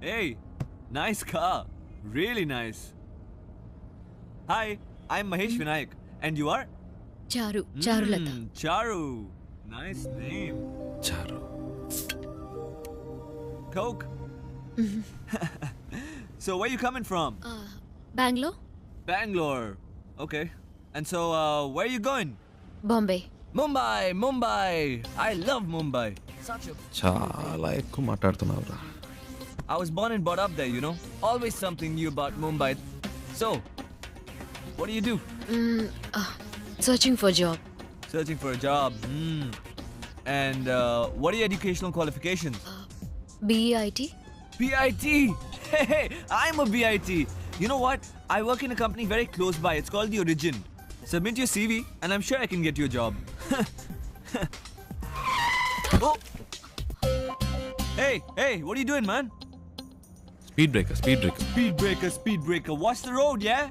Hey, nice car. Really nice. Hi, I'm Mahesh Vinayak. And you are? చారు Charulata Mm, Charu. Nice name. చారు Coke. so, where you coming from? Bengaluru Bangalore. Okay. And so, uh, where are you going? Bombay Mumbai, Mumbai. I love Mumbai. Such a. చాలా ఎక్కువ మాట్లాడుతున్నావురా I was born and brought up there, you know? Always something new about Mumbai. So, what do you do? Mm, uh, searching for a job. Searching for a job. Mm. And uh, what are your educational qualifications? Uh, BIT! Hey, hey, I'm a BIT. You know what? I work in a company very close by. It's called The Origin. Submit your CV and I'm sure I can get you a job. oh! Hey, hey, what are you doing, man? Speed breaker, speed breaker. Speed breaker, speed breaker. Watch the road, yeah?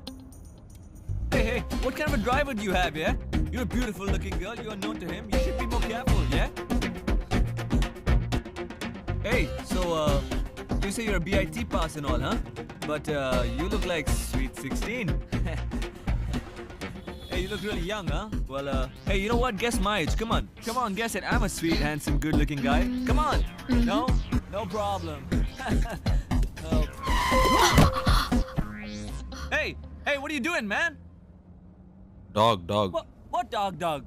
Hey, hey, what kind of a driver do you have, yeah? You're a beautiful looking girl. You are known to him. You should be more careful, yeah? Hey, so, uh, you say you're a BIT pass and all, huh? But, uh, you look like sweet 16. hey, you look really young, huh? Well, uh, hey, you know what? Guess my age. Come on. Come on, guess it. I'm a sweet, handsome, good looking guy. Come on. No? No problem. Oh. Hey, hey, what are you doing, man? Dog dog What, what dog, dog?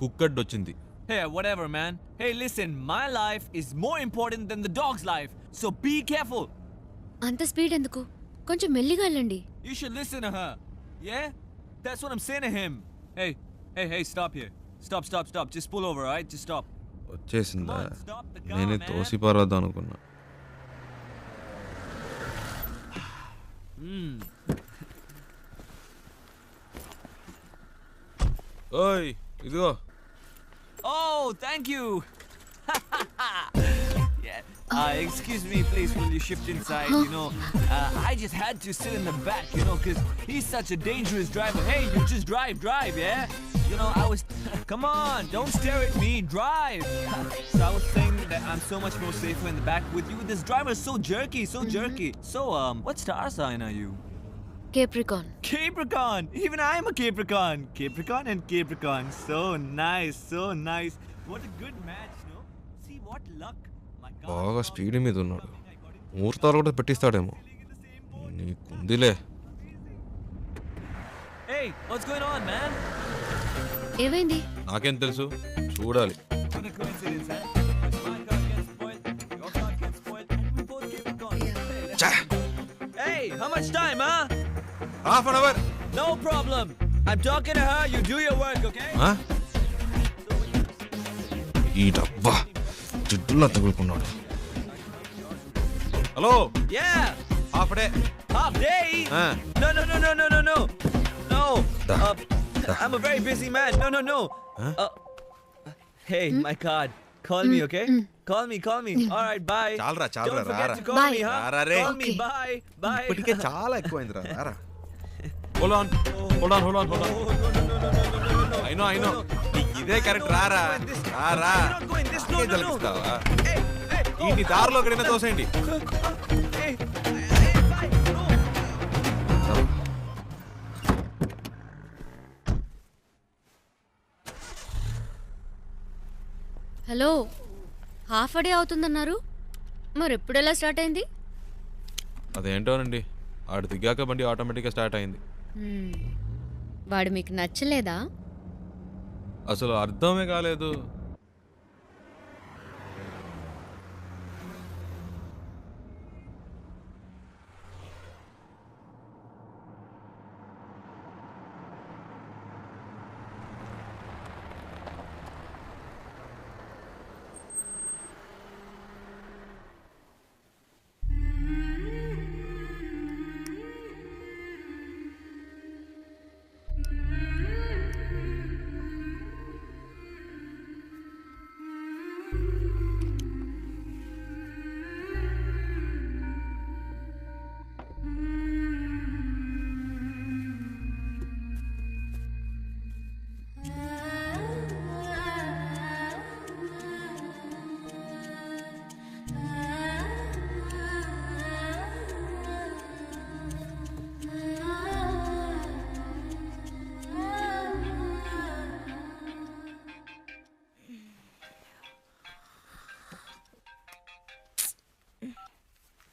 కుక్కడ్ వచ్చింది Hey, whatever, man. Hey, listen, my life is more important than the dog's life, so be careful. అంత speed ఎందుకు కొంచెం మెల్లిగా వెళ్ళండి You should listen to her. Yeah? That's what I'm saying to him. Hey, hey, hey, stop here. Stop, stop, stop. Just pull over, alright? Just stop. వచ్చేసిందా నేనే man. తోసి పారద్దాం అనుకున్నా ఓయ్ ఇదిగో Oh, thank you. yeah. Uh, excuse me, please. Will you shift inside? You know, uh, I just had to sit in the back, you know, because he's such a dangerous driver. Hey, you just drive, drive, yeah? You know, I was. Come on, don't stare at me, drive. so I was saying that I'm so much more safer in the back with you. This driver is so jerky, so jerky. So, um, what star sign are you? Capricorn. Capricorn! Even i am a Capricorn! Capricorn and Capricorn. So nice, so nice. What a good match, no? See what luck. బాగా speed మీద ఉన్నాడు ముహూర్తాలు కూడా పెట్టిస్తాడేమో నీకుందిలే ఏమైంది నాకేం తెలుసు చూడాలి how much time, huh? Half an hour No problem. I'm talking to her. You do your work, okay? ఈ డబ్బా జిడ్డులా తగులుకున్నాడు hello Yeah. Half day Half day? Huh? No, no, no, no, no, no, no. No. Da. Uh, Da. I'm a very busy man. No, no, no. Huh? Uh, hey, my card. Call me, okay? Call me, call me. All right, bye. చాలరా, చాలరా, Don't forget రారా. to call Bye. me, huh? రారా రే. Bye, bye. ఇప్పటికే చాలా ఎక్కువైంది రా hold on hold on hold on hold on I know, ఇదే correct. రారా రారా తలకిస్తావా ఈ దారిలో ఎక్కడైనా తోసేయండి. హలో హాఫ్ డే అవుతుందన్నారు. మరి ఎప్పుడు ఎలా స్టార్ట్ అయింది? అదేంటోనండి ఆడు దిగాక బండి ఆటోమేటిక్గా స్టార్ట్ అయింది. వాడు మీకు నచ్చలేదా? అసలు అర్థమే కాలేదు.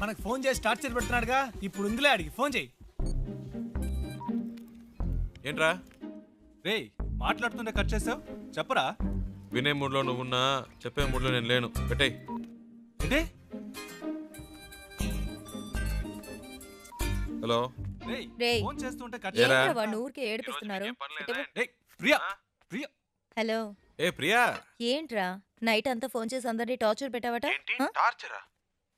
మనకు ఫోన్ చేసి టార్చర్ పెడుతున్నాడుగా. ఇప్పుడు ఉందిలే అడిగి ఫోన్ చేయి. ఏంట్రా? రేయ్ మాట్లాడుతుంటే కట్ చేసావు? చెప్పరా? వినే మూడ్లో నువ్వున్నా చెప్పే మూడ్లో నేను లేను. పెట్టేయ్. ఏంటి? హలో? రేయ్. ఫోన్ చేస్తుంటే కట్ ఏరా? ఏంట్రా వాడిని ఊరికే ఏడిపిస్తున్నారు ఇటు- రేయ్ ప్రియా ప్రియా. హలో. ఏ ప్రియా? ఏంట్రా? నైట్ అంతా ఫోన్ చేసి అందరినీ టార్చర్ పెట్టావట? ఆ? టార్చరా?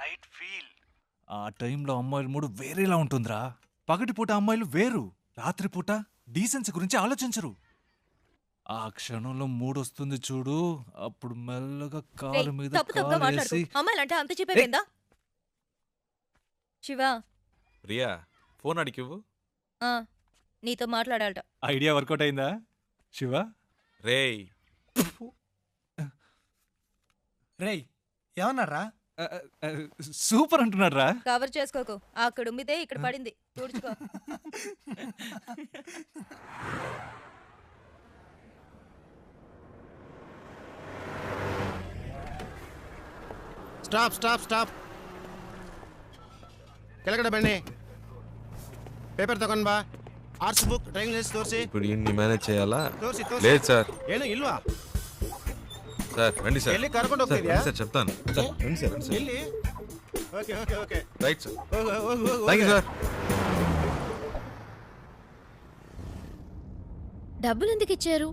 night feel. ఆ టైంలో అమ్మాయిల మూడు వేరేలా ఉంటుందిరా. పగటిపూట అమ్మాయిలు వేరు రాత్రిపూట డీసెన్సీ గురించి ఆలోచించరు. ఆ క్షణంలో మూడు వస్తుంది చూడు అప్పుడు మెల్లగా రేయ్, కాలు మీద అమ్మాయిలంటే అంత శివ. ప్రియా ఫోన్ అడిగివ్వు. ఆ, నీతో మాట్లాడాలట. ఐడియా వర్కౌట్ అయిందా? శివ? రేయ్. రేయ్ ఏమన్నారా సూపర్ అంటున్నారా? కవర్ చేసుకోకు. అక్కడ ఉమ్మితే ఇక్కడ పడింది. తుడుచుకో. Stop stop stop. కెలగడ బండి. పేపర్ తಗೊಂಡು బా. ఆర్ట్స్ బుక్ డ్రైవింగ్ లైసెన్స్ తోసి ఇప్పుడు ఇన్ని మేనేజ్ చేయాలా? లేదు సార్. ఏను ఇల్వా సార్ రండి సార్. వెళ్ళి కరకొండ సార్ సార్ చెప్తాను. రండి సార్ రండి సార్. వెళ్ళి. Okay okay okay. Right sir thank you sir డబ్బులు ఎందుకు ఇచ్చారు?